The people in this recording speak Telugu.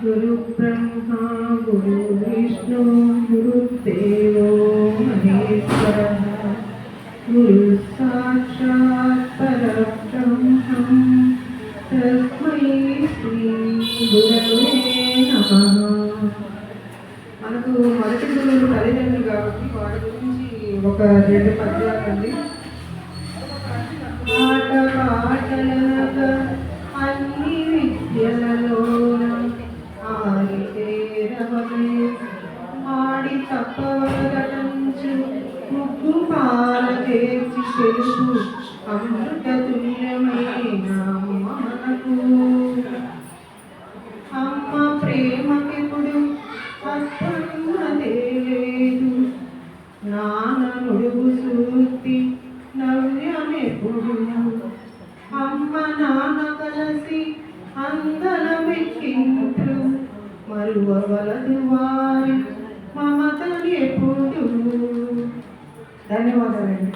గురు బ్రహ్మ గురు విష్ణు గురుదేవో మహేశ్వర గురు సాక్షాత్ పరబ్రహ్మం. తస్మై శ్రీ గురవే మనకు మొదటి గురువు తల్లిదండ్రులు కాబట్టి వాడి గురించి ఒక రెండు పద్యాలు విద్యలలోన ఆరితేరవలే ఆడి తప్పవగటంచు ముగ్గు పాల చేర్చి తెలుసు అమృత తుల్యమైన మనకు అమ్మ ప్రేమకెప్పుడు అర్థమదే లేదు నాన్న నుడుగు సూర్తి నవ్యమెప్పుడు అమ్మ నాన్న కలిసి అందలమెక్కింట్లు మరువవలదు వారి. మమతని ఎప్పుడు? ధన్యవాదాలండి.